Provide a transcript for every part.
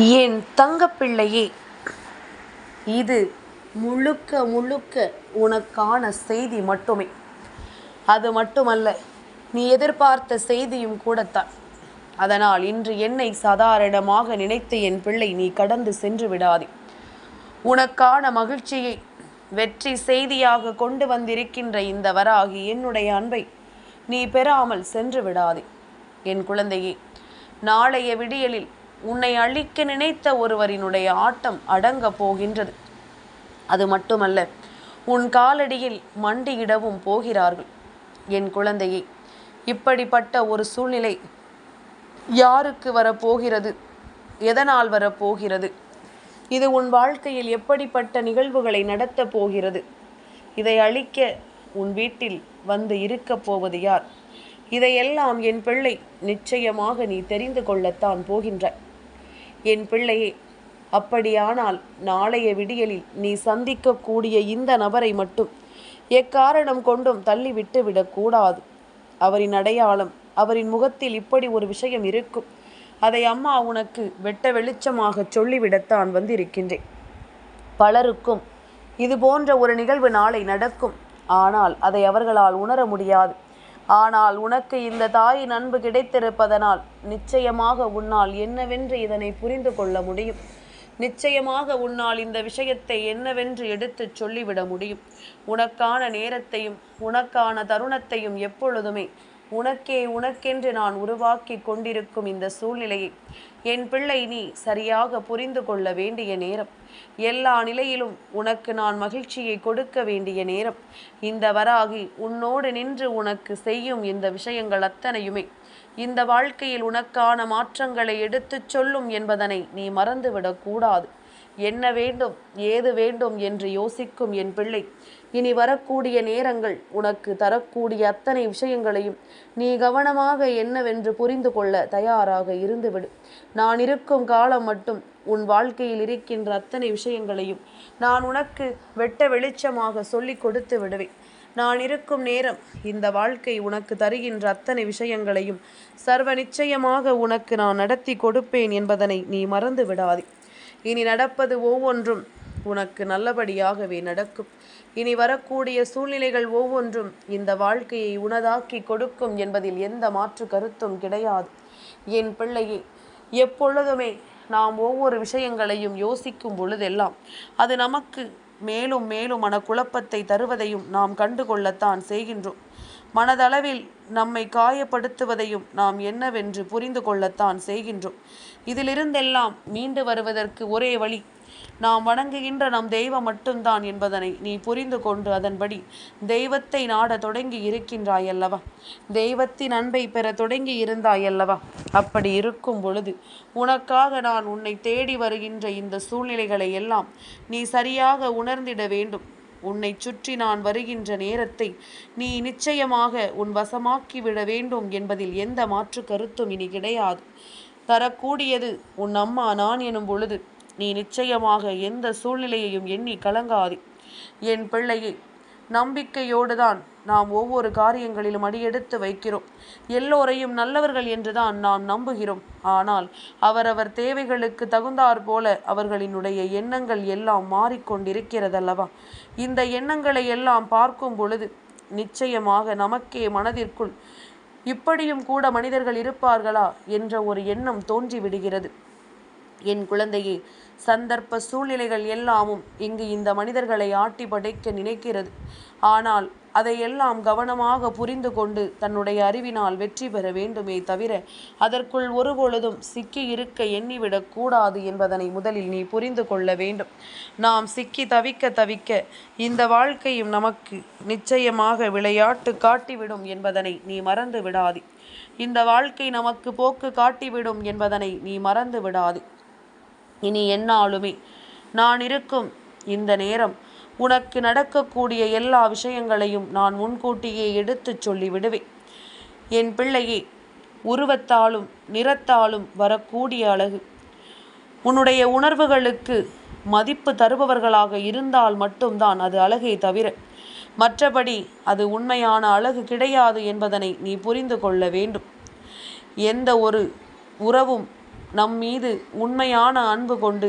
என் தங்கப்பிள்ளையே இது முழுக்க முழுக்க உனக்கான செய்தி மட்டுமே. அது மட்டுமல்ல நீ எதிர்பார்த்த செய்தியும் கூடத்தான். அதனால் இன்று என்னை சாதாரணமாக நினைத்து என் பிள்ளை நீ கடந்து சென்று விடாதே. உனக்கான மகிழ்ச்சியை வெற்றி செய்தியாக கொண்டு வந்திருக்கின்ற இந்த வராகி என்னுடைய அன்பை நீ பெறாமல் சென்று விடாதே. என் குழந்தையே நாளைய விடியலில் உன்னை அழிக்க நினைத்த ஒருவரினுடைய ஆட்டம் அடங்கப் போகின்றது. அது மட்டுமல்ல உன் காலடியில் மண்டியிடவும் போகிறார்கள் என் குழந்தையே. இப்படிப்பட்ட ஒரு சூழ்நிலை யாருக்கு வரப்போகிறது? எதனால் வரப்போகிறது? இது உன் வாழ்க்கையில் எப்படிப்பட்ட நிகழ்வுகளை நடத்தப் போகிறது? இதை அழிக்க உன் வீட்டில் வந்து இருக்கப் போவது யார்? இதையெல்லாம் என் பிள்ளை நிச்சயமாக நீ தெரிந்து கொள்ளத்தான் போகின்றாய். என் பிள்ளையே அப்படியானால் நாளைய விடியலில் நீ சந்திக்கக்கூடிய இந்த நபரை மட்டும் எக்காரணம் கொண்டும் தள்ளிவிட்டு விடக்கூடாது. அவரின் அடையாளம் அவரின் முகத்தில் இப்படி ஒரு விஷயம் இருக்கும். அதை அம்மா உனக்கு வெட்ட வெளிச்சமாக சொல்லிவிடத்தான் வந்திருக்கின்றேன். பலருக்கும் இது போன்ற ஒரு நிகழ்வு நாளை நடக்கும். ஆனால் அதை அவர்களால் உணர முடியாது. ஆனால் உனக்கு இந்த தாயின் அன்பு கிடைத்திருப்பதனால் நிச்சயமாக உன்னால் என்னவென்று இதனை புரிந்து கொள்ள முடியும். நிச்சயமாக உன்னால் இந்த விஷயத்தை என்னவென்று எடுத்துச் சொல்லிவிட முடியும். உனக்கான நேரத்தையும் உனக்கான தருணத்தையும் எப்பொழுதுமே உனக்கே உனக்கென்று நான் உருவாக்கி கொண்டிருக்கும் இந்த சூழ்நிலையை என் பிள்ளை நீ சரியாக புரிந்து கொள்ள வேண்டிய நேரம். எல்லா நிலையிலும் உனக்கு நான் மகிழ்ச்சியை கொடுக்க வேண்டிய நேரம். இந்த வராகி உன்னோடு நின்று உனக்கு செய்யும் இந்த விஷயங்கள் அத்தனையுமே. இந்த வாழ்க்கையில் உனக்கான மாற்றங்களை எடுத்துச் சொல்லும் என்பதனை நீ மறந்துவிடக்கூடாது என்ன வேண்டும்? ஏது வேண்டும் என்று யோசிக்கும் என் பிள்ளை. இனி வரக்கூடிய நேரங்கள் உனக்கு தரக்கூடிய அத்தனை விஷயங்களையும் நீ கவனமாக என்னவென்று புரிந்து கொள்ள தயாராக இருந்துவிடு. நான் இருக்கும் காலம் மட்டும் உன் வாழ்க்கையில் இருக்கின்ற அத்தனை விஷயங்களையும் நான் உனக்கு வெட்ட வெளிச்சமாக சொல்லி கொடுத்து விடுவேன். நான் இருக்கும் நேரம் இந்த வாழ்க்கை உனக்கு தருகின்ற அத்தனை விஷயங்களையும் சர்வ நிச்சயமாக உனக்கு நான் நடத்தி கொடுப்பேன் என்பதனை நீ மறந்து விடாதே. இனி நடப்பது ஒவ்வொன்றும் உனக்கு நல்லபடியாகவே நடக்கும். இனி வரக்கூடிய சூழ்நிலைகள் ஒவ்வொன்றும் இந்த வாழ்க்கையை உனதாக்கி கொடுக்கும் என்பதில் எந்த மாற்று கருத்தும் கிடையாது. என் பிள்ளையே எப்பொழுதுமே நாம் ஒவ்வொரு விஷயங்களையும் யோசிக்கும் பொழுதெல்லாம் அது நமக்கு மேலும் மேலும் மனக்குழப்பத்தை தருவதையும் நாம் கண்டுகொள்ளத்தான் செய்கின்றோம். மனதளவில் நம்மை காயப்படுத்துவதையும் நாம் என்னவென்று புரிந்து கொள்ளத்தான் செய்கின்றோம். இதிலிருந்தெல்லாம் மீண்டு வருவதற்கு ஒரே வழி நாம் வணங்குகின்ற நம் தெய்வம் மட்டும்தான் என்பதனை நீ புரிந்து கொண்டு அதன்படி தெய்வத்தை நாட தொடங்கி இருக்கின்றாய் அல்லவா தெய்வத்தின் அன்பை பெற தொடங்கி இருந்தாய் அல்லவா அப்படி இருக்கும் பொழுது உனக்காக நான் உன்னை தேடி வருகின்ற இந்த சூழ்நிலைகளை எல்லாம் நீ சரியாக உணர்ந்திட வேண்டும். உன்னை சுற்றி நான் வருகின்ற நேரத்தை நீ நிச்சயமாக உன் வசமாக்கிவிட வேண்டும் என்பதில் எந்த மாற்று கருத்தும் இனி கிடையாது. தரக்கூடியது உன் அம்மா நான் எனும் பொழுது நீ நிச்சயமாக எந்த சூழ்நிலையையும் எண்ணி கலங்காதே. என் பிள்ளையை நம்பிக்கையோடு தான் நாம் ஒவ்வொரு காரியங்களிலும் அடியெடுத்து வைக்கிறோம். எல்லோரையும் நல்லவர்கள் என்றுதான் நாம் நம்புகிறோம். ஆனால் அவரவர் தேவைகளுக்கு தகுந்தாற் போல அவர்களினுடைய எண்ணங்கள் எல்லாம் மாறிக்கொண்டிருக்கிறதல்லவா? இந்த எண்ணங்களை எல்லாம் பார்க்கும் பொழுது நிச்சயமாக நமக்கே மனதிற்குள் இப்படியும் கூட மனிதர்கள் இருப்பார்களா? என்ற ஒரு எண்ணம் தோன்றிவிடுகிறது. என் குழந்தையே சந்தர்ப்ப சூழ்நிலைகள் எல்லாமும் இங்கு இந்த மனிதர்களை ஆட்டி படைக்க நினைக்கிறது. ஆனால் அதையெல்லாம் கவனமாக புரிந்து கொண்டு தன்னுடைய அறிவினால் வெற்றி பெற வேண்டுமே தவிர அதற்குள் ஒருபொழுதும் சிக்கி இருக்க எண்ணிவிடக் கூடாது என்பதனை முதலில் நீ புரிந்து கொள்ள வேண்டும். நாம் சிக்கி தவிக்க தவிக்க இந்த வாழ்க்கையும் நமக்கு நிச்சயமாக விளையாட்டு காட்டிவிடும் என்பதனை நீ மறந்து விடாது. இந்த வாழ்க்கை நமக்கு போக்கு காட்டிவிடும் என்பதனை நீ மறந்து விடாது. இனி என்னாலுமே நான் இருக்கும் இந்த நேரம் உனக்கு நடக்கக்கூடிய எல்லா விஷயங்களையும் நான் முன்கூட்டியே எடுத்துச் சொல்லிவிடுவேன். என் பிள்ளையே உருவத்தாலும் நிறத்தாலும் வரக்கூடிய அழகு. உன்னுடைய உணர்வுகளுக்கு மதிப்பு தருபவர்களாக இருந்தால் மட்டும்தான் அது அழகே தவிர மற்றபடி அது உண்மையான அழகு கிடையாது என்பதனை நீ புரிந்து கொள்ள வேண்டும். எந்த ஒரு உறவும் நம் மீது உண்மையான அன்பு கொண்டு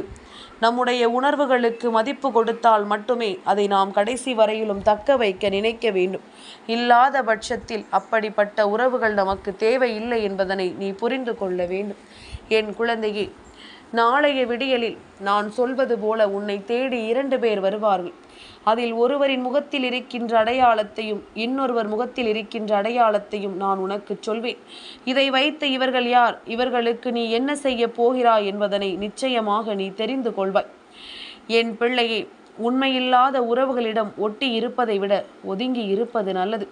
நம்முடைய உணர்வுகளுக்கு மதிப்பு கொடுத்தால் மட்டுமே அதை நாம் கடைசி வரையிலும் தக்க வைக்க நினைக்க வேண்டும். இல்லாத பட்சத்தில் அப்படிப்பட்ட உறவுகள் நமக்கு தேவையில்லை என்பதனை நீ புரிந்து கொள்ள வேண்டும். என் குழந்தையே நாளைய விடியலில் நான் சொல்வது போல உன்னை தேடி இரண்டு பேர் வருவார்கள். அதில் ஒருவரின் முகத்தில் இருக்கின்ற அடையாளத்தையும் இன்னொருவர் முகத்தில் இருக்கின்ற அடையாளத்தையும் நான் உனக்கு சொல்வேன். இதை வைத்து இவர்கள் யார்? இவர்களுக்கு நீ என்ன செய்ய போகிறாய் என்பதனை நிச்சயமாக நீ தெரிந்து கொள்வாய். என் பிள்ளையே உண்மையில்லாத உறவுகளிடம் ஒட்டி இருப்பதை விட ஒதுங்கி இருப்பது நல்லது.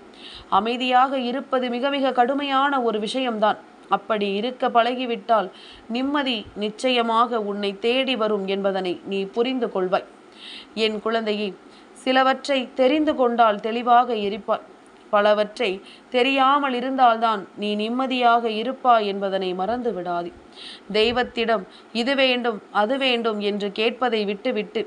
அமைதியாக இருப்பது மிக மிக கடுமையான ஒரு விஷயம்தான். அப்படி இருக்க பழகிவிட்டால் நிம்மதி நிச்சயமாக உன்னை தேடி வரும் என்பதனை நீ புரிந்து கொள்வாய். என் குழந்தையே சிலவற்றை தெரிந்து கொண்டால் தெளிவாக இருப்பாய். பலவற்றை தெரியாமல் இருந்தால்தான் நீ நிம்மதியாக இருப்பாய் என்பதனை மறந்து விடாதே. தெய்வத்திடம் இது வேண்டும் அது வேண்டும் என்று கேட்பதை விட்டுவிட்டு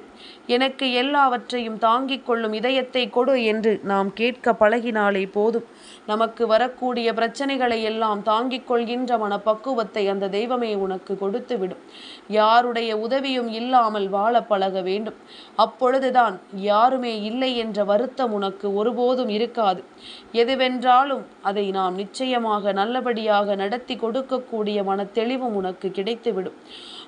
எனக்கு எல்லாவற்றையும் தாங்கிக் கொள்ளும் இதயத்தை கொடு என்று நாம் கேட்க பழகினாலே போதும். நமக்கு வரக்கூடிய பிரச்சனைகளை எல்லாம் தாங்கிக் கொள்கின்ற மனப்பக்குவத்தை அந்த தெய்வமே உனக்கு கொடுத்து விடும் யாருடைய உதவியும் இல்லாமல் வாழ பழக வேண்டும். அப்பொழுதுதான் யாருமே இல்லை என்ற வருத்தம் உனக்கு ஒருபோதும் இருக்காது. எதுவென்றாலும் அதை நாம் நிச்சயமாக நல்லபடியாக நடத்தி கொடுக்கக்கூடிய மன தெளிவும் உனக்கு கிடைத்துவிடும்.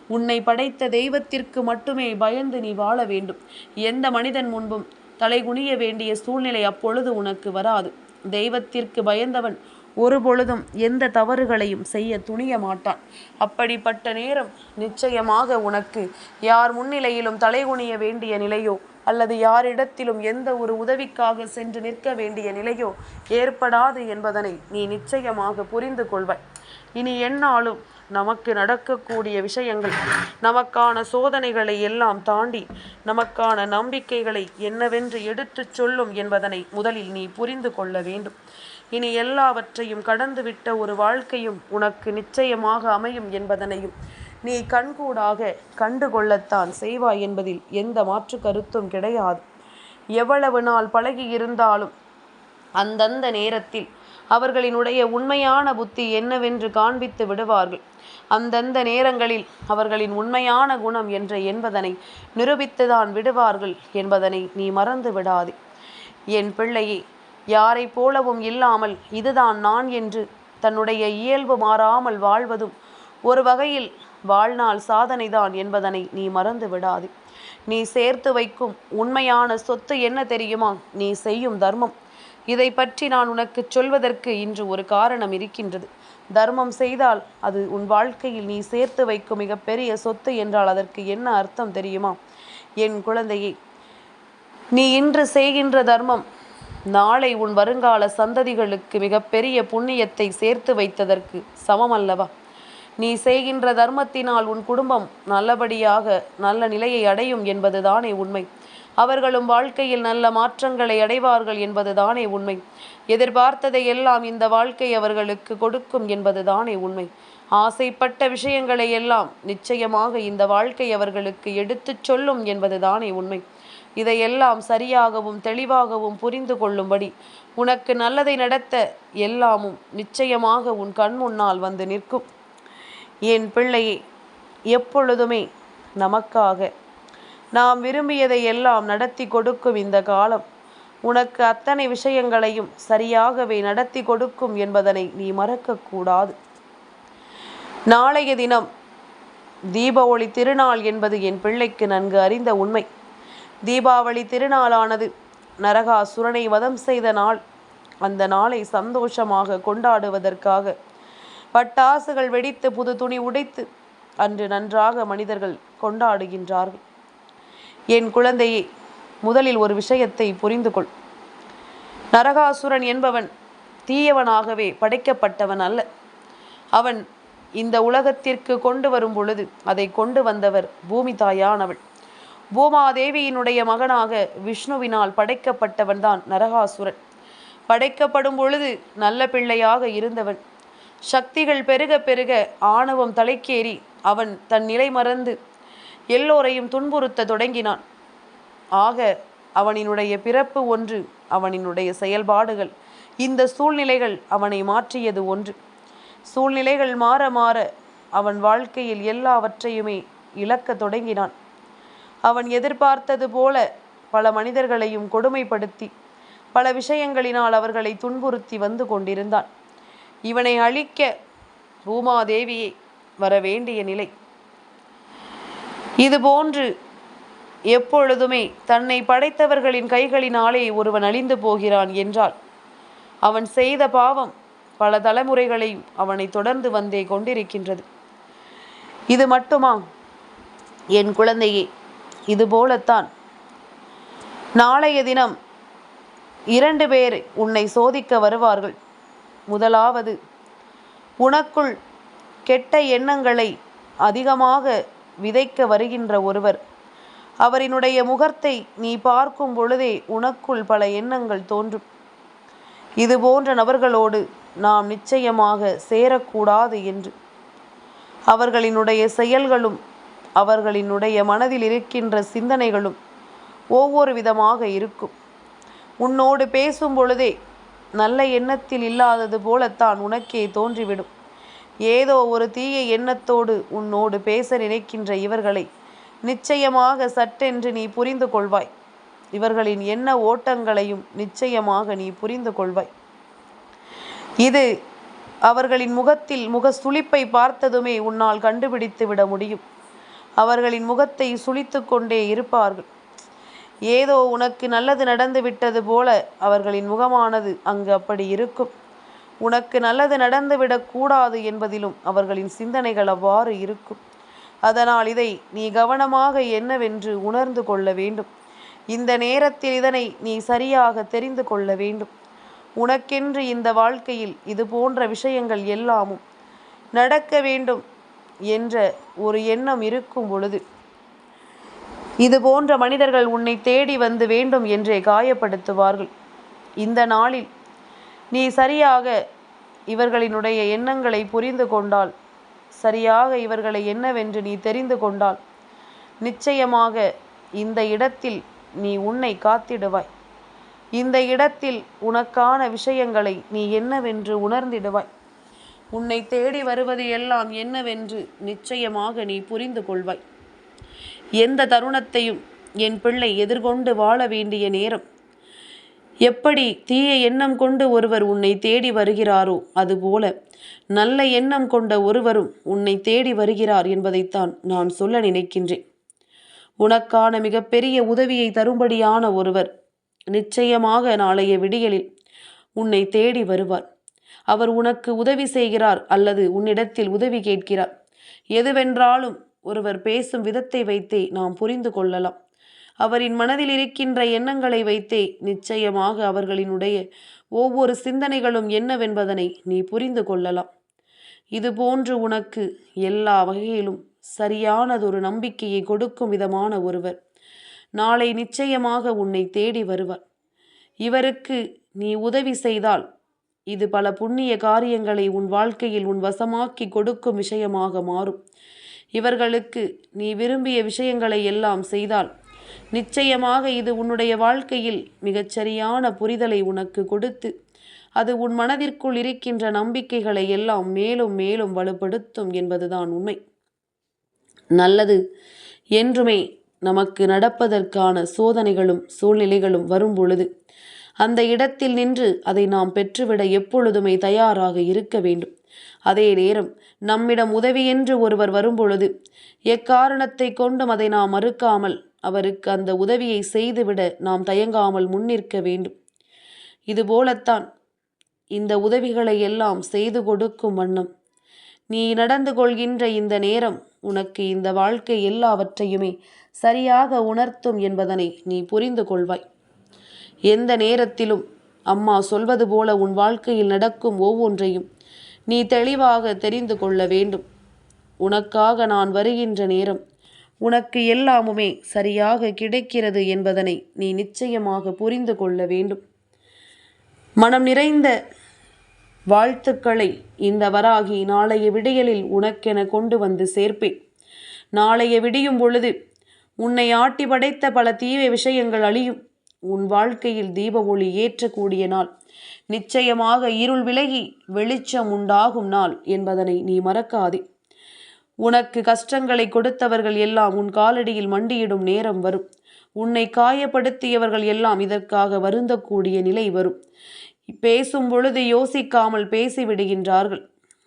உன்னை படைத்த தெய்வத்திற்கு மட்டுமே பயந்து நீ வாழ வேண்டும். எந்த மனிதன் முன்பும் தலைகுனிய வேண்டிய சூழ்நிலை அப்பொழுது உனக்கு வராது. தெய்வத்திற்கு பயந்தவன் ஒரு பொழுதும் எந்த தவறுகளையும் செய்ய துணிய மாட்டான் அப்படிப்பட்ட நேரம் நிச்சயமாக உனக்கு யார் முன்னிலையிலும் தலைகுனிய வேண்டிய நிலையோ அல்லது யாரிடத்திலும் எந்த ஒரு உதவிக்காக சென்று நிற்க வேண்டிய நிலையோ ஏற்படாது என்பதனை நீ நிச்சயமாக புரிந்து கொள்வாய். இனி என்னாலும் நமக்கு நடக்கக்கூடிய விஷயங்கள் நமக்கான சோதனைகளை எல்லாம் தாண்டி நமக்கான நம்பிக்கைகளை என்னவென்று எடுத்துச் சொல்லும் என்பதனை முதலில் நீ புரிந்து கொள்ள வேண்டும். இனி எல்லாவற்றையும் கடந்துவிட்ட ஒரு வாழ்க்கையும் உனக்கு நிச்சயமாக அமையும் என்பதனையும் நீ கண்கூடாக கண்டுகொள்ளத்தான் செய்வாய் என்பதில் எந்த மாற்று கருத்தும் கிடையாது. எவ்வளவு நாள் பழகி இருந்தாலும் அந்தந்த நேரத்தில் அவர்களினுடைய உண்மையான புத்தி என்னவென்று காண்பித்து விடுவார்கள். அந்தந்த நேரங்களில் அவர்களின் உண்மையான குணம் என்ற என்பதனை நிரூபித்துதான் விடுவார்கள் என்பதனை நீ மறந்து விடாதே. என் பிள்ளையே யாரை போலவும் இல்லாமல் இதுதான் நான் என்று தன்னுடைய இயல்பு மாறாமல் வாழ்வதும் ஒரு வகையில் வாழ்நாள் சாதனைதான் என்பதனை நீ மறந்து விடாதே. நீ சேர்த்து வைக்கும் உண்மையான சொத்து என்ன தெரியுமா? நீ செய்யும் தர்மம். இதை பற்றி நான் உனக்கு சொல்வதற்கு இன்று ஒரு காரணம் இருக்கின்றது. தர்மம் செய்தால் அது உன் வாழ்க்கையில் நீ சேர்த்து வைக்கும் மிகப்பெரிய சொத்து என்றால் அதற்கு என்ன அர்த்தம் தெரியுமா? என் குழந்தையே நீ இன்று செய்கின்ற தர்மம் நாளை உன் வருங்கால சந்ததிகளுக்கு மிகப்பெரிய புண்ணியத்தை சேர்த்து வைத்ததற்கு சமம் அல்லவா நீ செய்கின்ற தர்மத்தினால் உன் குடும்பம் நல்லபடியாக நல்ல நிலையை அடையும் என்பதுதானே உண்மை. அவர்களும் வாழ்க்கையில் நல்ல மாற்றங்களை அடைவார்கள் என்பதுதானே உண்மை. எதிர்பார்த்ததை எல்லாம் இந்த வாழ்க்கை அவர்களுக்கு கொடுக்கும் என்பதுதானே உண்மை. ஆசைப்பட்ட விஷயங்களை எல்லாம் நிச்சயமாக இந்த வாழ்க்கை அவர்களுக்கு எடுத்துச் சொல்லும் என்பதுதானே உண்மை. இதையெல்லாம் சரியாகவும் தெளிவாகவும் புரிந்து கொள்ளும்படி உனக்கு நல்லதை நடத்த எல்லாமும் நிச்சயமாக உன் கண் முன்னால் வந்து நிற்கும். என் பிள்ளையே எப்பொழுதுமே நமக்காக நாம் விரும்பியதை எல்லாம் நடத்தி கொடுக்கும் இந்த காலம். உனக்கு அத்தனை விஷயங்களையும் சரியாகவே நடத்தி கொடுக்கும் என்பதனை நீ மறக்கக்கூடாது. நாளைய தினம் தீபாவளி திருநாள் என்பது என் பிள்ளைக்கு நன்கு அறிந்த உண்மை. தீபாவளி திருநாளானது நரகாசுரனை வதம் செய்த நாள். அந்த நாளை சந்தோஷமாக கொண்டாடுவதற்காக பட்டாசுகள் வெடித்து புது துணி உடைத்து அன்று நன்றாக மனிதர்கள் கொண்டாடுகின்றார்கள். என் குழந்தையே முதலில் ஒரு விஷயத்தை புரிந்து கொள் நரகாசுரன் என்பவன் தீயவனாகவே படைக்கப்பட்டவன் அல்ல. அவன் இந்த உலகத்திற்கு கொண்டு வரும் பொழுது அதை கொண்டு வந்தவர் பூமி தாயானவள். பூமாதேவியினுடைய மகனாக விஷ்ணுவினால் படைக்கப்பட்டவன்தான் நரகாசுரன். படைக்கப்படும் பொழுது நல்ல பிள்ளையாக இருந்தவன். சக்திகள் பெருக பெருக ஆணவம் தலைக்கேறி அவன் தன் நிலை மறந்து எல்லோரையும் துன்புறுத்த தொடங்கினான். ஆக அவனினுடைய பிறப்பு ஒன்று அவனினுடைய செயல்பாடுகள். இந்த சூழ்நிலைகள் அவனை மாற்றியது ஒன்று. சூழ்நிலைகள் மாற மாற அவன் வாழ்க்கையில் எல்லாவற்றையுமே இழக்கத் தொடங்கினான். அவன் எதிர்பார்த்தது போல பல மனிதர்களையும் கொடுமைப்படுத்தி பல விஷயங்களினால் அவர்களை துன்புறுத்தி வந்து கொண்டிருந்தான். இவனை அழிக்க பூமாதேவியை வர வேண்டிய நிலை. இதுபோன்று எப்பொழுதுமே தன்னை படைத்தவர்களின் கைகளினாலே ஒருவன் அழிந்து போகிறான் என்றால் அவன் செய்த பாவம் பல தலைமுறைகளை அவனை தொடர்ந்து வந்தே கொண்டிருக்கின்றது. இது மட்டுமா? என் குழந்தையே இது போலத்தான். நாளைய தினம் இரண்டு பேர் உன்னை சோதிக்க வருவார்கள். முதலாவது உனக்குள் கெட்ட எண்ணங்களை அதிகமாக விதைக்க வருகின்ற ஒருவர். அவரினுடைய முகத்தை நீ பார்க்கும் பொழுதே உனக்குள் பல எண்ணங்கள் தோன்றும். இது போன்ற நபர்களோடு நாம் நிச்சயமாக சேரக்கூடாது என்று. அவர்களினுடைய செயல்களும் அவர்களினுடைய மனதில் இருக்கின்ற சிந்தனைகளும் ஒவ்வொரு விதமாக இருக்கும். உன்னோடு பேசும் பொழுதே நல்ல எண்ணத்தில் இல்லாதது போலத்தான் உனக்கே தோன்றிவிடும். ஏதோ ஒரு தீய எண்ணத்தோடு உன்னோடு பேச நினைக்கின்ற இவர்களை நிச்சயமாக சட்டென்று நீ புரிந்து கொள்வாய். இவர்களின் எண்ண ஓட்டங்களையும் நிச்சயமாக நீ புரிந்து கொள்வாய். இது அவர்களின் முகத்தில் முக சுளிப்பை பார்த்ததுமே உன்னால் கண்டுபிடித்து விட முடியும். அவர்களின் முகத்தை சுளித்து கொண்டே இருப்பார்கள். ஏதோ உனக்கு நல்லது நடந்து விட்டது போல அவர்களின் முகமானது அங்கு அப்படி இருக்கும். உனக்கு நல்லது நடந்துவிடக் கூடாது என்பதிலும் அவர்களின் சிந்தனைகள் அவ்வாறு இருக்கும். அதனால் இதை நீ கவனமாக என்னவென்று உணர்ந்து கொள்ள வேண்டும். இந்த நேரத்தில் இதனை நீ சரியாக தெரிந்து கொள்ள வேண்டும். உனக்கென்று இந்த வாழ்க்கையில் இது போன்ற விஷயங்கள் எல்லாமும் நடக்க வேண்டும் என்ற ஒரு எண்ணம் இருக்கும் பொழுது இது போன்ற மனிதர்கள் உன்னை தேடி வந்து வேண்டும் என்றே காயப்படுத்துவார்கள். இந்த நாளில் நீ சரியாக இவர்களினுடைய எண்ணங்களை புரிந்து கொண்டால் சரியாக இவர்களை என்னவென்று நீ தெரிந்து கொண்டால் நிச்சயமாக இந்த இடத்தில் நீ உன்னை காத்திடுவாய். இந்த இடத்தில் உனக்கான விஷயங்களை நீ என்னவென்று உணர்ந்திடுவாய். உன்னை தேடி வருவது எல்லாம் என்னவென்று நிச்சயமாக நீ புரிந்து கொள்வாய். எந்த தருணத்தையும் என் பிள்ளை எதிர்கொண்டு வாழ வேண்டிய நேரம் எப்படி தீய எண்ணம் கொண்டு ஒருவர் உன்னை தேடி வருகிறாரோ அதுபோல நல்ல எண்ணம் கொண்ட ஒருவரும் உன்னை தேடி வருகிறார் என்பதைத்தான் நான் சொல்ல நினைக்கின்றேன். உனக்கான மிகப்பெரிய உதவியை தரும்படியான ஒருவர் நிச்சயமாக நாளைய விடியலில் உன்னை தேடி வருவார். அவர் உனக்கு உதவி செய்கிறார் அல்லது உன்னிடத்தில் உதவி கேட்கிறார். எதுவென்றாலும் ஒருவர் பேசும் விதத்தை வைத்தே நாம் புரிந்து கொள்ளலாம். அவரின் மனதில் இருக்கின்ற எண்ணங்களை வைத்தே நிச்சயமாக அவர்களினுடைய ஒவ்வொரு சிந்தனைகளும் என்னவென்பதனை நீ புரிந்து கொள்ளலாம். இதுபோன்று உனக்கு எல்லா வகையிலும் சரியானதொரு நம்பிக்கையை கொடுக்கும் விதமான ஒருவர் நாளை நிச்சயமாக உன்னை தேடி வருவார். இவருக்கு நீ உதவி செய்தால் இது பல புண்ணிய காரியங்களை உன் வாழ்க்கையில் உன் வசமாக்கி கொடுக்கும் விஷயமாக மாறும். இவர்களுக்கு நீ விரும்பிய விஷயங்களை எல்லாம் செய்தால் நிச்சயமாக இது உன்னுடைய வாழ்க்கையில் மிகச்சரியான புரிதலை உனக்கு கொடுத்து அது உன் மனதிற்குள் இருக்கின்ற நம்பிக்கைகளை எல்லாம் மேலும் மேலும் வலுப்படுத்தும் என்பதுதான் உண்மை. நல்லது என்றுமே நமக்கு நடப்பதற்கான சோதனைகளும் சூழ்நிலைகளும் வரும் பொழுது அந்த இடத்தில் நின்று அதை நாம் பெற்றுவிட எப்பொழுதுமே தயாராக இருக்க வேண்டும். அதே நேரம் நம்மிடம் உதவி என்று ஒருவர் வரும்பொழுது எக்காரணத்தை கொண்டும் அதை நாம் மறுக்காமல் அவருக்கு அந்த உதவியை செய்துவிட நாம் தயங்காமல் முன்னிற்க வேண்டும். இதுபோலத்தான் இந்த உதவிகளை எல்லாம் செய்து கொடுக்கும் வண்ணம். நீ நடந்து கொள்கின்ற இந்த நேரம் உனக்கு இந்த வாழ்க்கை எல்லாவற்றையுமே சரியாக உணர்த்தும் என்பதனை நீ புரிந்து கொள்வாய். எந்த நேரத்திலும் அம்மா சொல்வது போல உன் வாழ்க்கையில் நடக்கும் ஒவ்வொன்றையும் நீ தெளிவாக தெரிந்து கொள்ள வேண்டும். உனக்காக நான் வருகின்ற நேரம் உனக்கு எல்லாமுமே சரியாக கிடைக்கிறது என்பதனை நீ நிச்சயமாக புரிந்து கொள்ள வேண்டும். மனம் நிறைந்த வாழ்த்துக்களை இந்த வராகி நாளைய விடியலில் உனக்கென கொண்டு வந்து சேர்ப்பேன். நாளைய விடியும் பொழுது உன்னை ஆட்டி படைத்த பல தீவிர விஷயங்கள் அழியும். உன் வாழ்க்கையில் தீப ஒளி ஏற்றக்கூடிய நாள். நிச்சயமாக இருள் விலகி வெளிச்சம் உண்டாகும் நாள் என்பதனை நீ மறக்காதே. உனக்கு கஷ்டங்களை கொடுத்தவர்கள் எல்லாம் உன் காலடியில் மண்டியிடும் நேரம் வரும். உன்னை காயப்படுத்தியவர்கள் எல்லாம் இதற்காக வருந்தக்கூடிய நிலை வரும். பேசும் பொழுது யோசிக்காமல் பேசிவிடுகின்றார்கள்.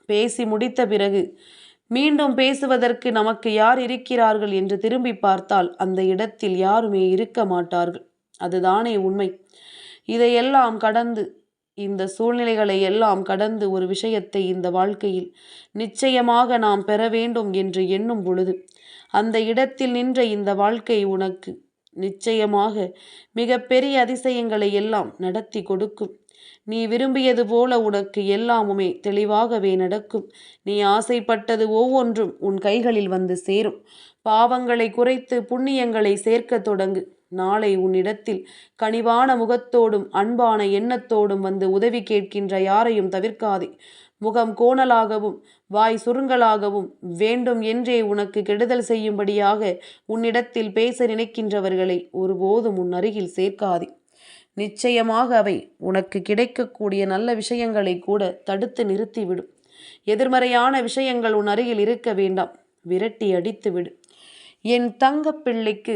பேசி முடித்த பிறகு மீண்டும் பேசுவதற்கு நமக்கு யார் இருக்கிறார்கள் என்று திரும்பி பார்த்தால் அந்த இடத்தில் யாருமே இருக்க மாட்டார்கள். அதுதானே உண்மை. இதையெல்லாம் கடந்து இந்த சூழ்நிலைகளை எல்லாம் கடந்து ஒரு விஷயத்தை இந்த வாழ்க்கையில் நிச்சயமாக நாம் பெற வேண்டும் என்று எண்ணும் பொழுது அந்த இடத்தில் நின்ற இந்த வாழ்க்கை உனக்கு நிச்சயமாக மிக பெரிய அதிசயங்களை எல்லாம் நடத்தி கொடுக்கும். நீ விரும்பியது போல உனக்கு எல்லாமுமே தெளிவாகவே நடக்கும். நீ ஆசைப்பட்டது ஒவ்வொன்றும் உன் கைகளில் வந்து சேரும். பாவங்களை குறைத்து புண்ணியங்களை சேர்க்க தொடங்கு. நாளை உன்னிடத்தில் கனிவான முகத்தோடும் அன்பான எண்ணத்தோடும் வந்து உதவி கேட்கின்ற யாரையும் தவிர்க்காதே. முகம் கோணலாகவும் வாய் சுருங்கலாகவும் வேண்டும் என்றே உனக்கு கெடுதல் செய்யும்படியாக உன்னிடத்தில் பேச நினைக்கின்றவர்களை ஒருபோதும் உன் அருகில் சேர்க்காதே. நிச்சயமாக அவை உனக்கு கிடைக்கக்கூடிய நல்ல விஷயங்களை கூட தடுத்து நிறுத்திவிடும். எதிர்மறையான விஷயங்கள் உன் அருகில் இருக்க வேண்டாம். விரட்டி அடித்து விடு என் தங்க பிள்ளைக்கு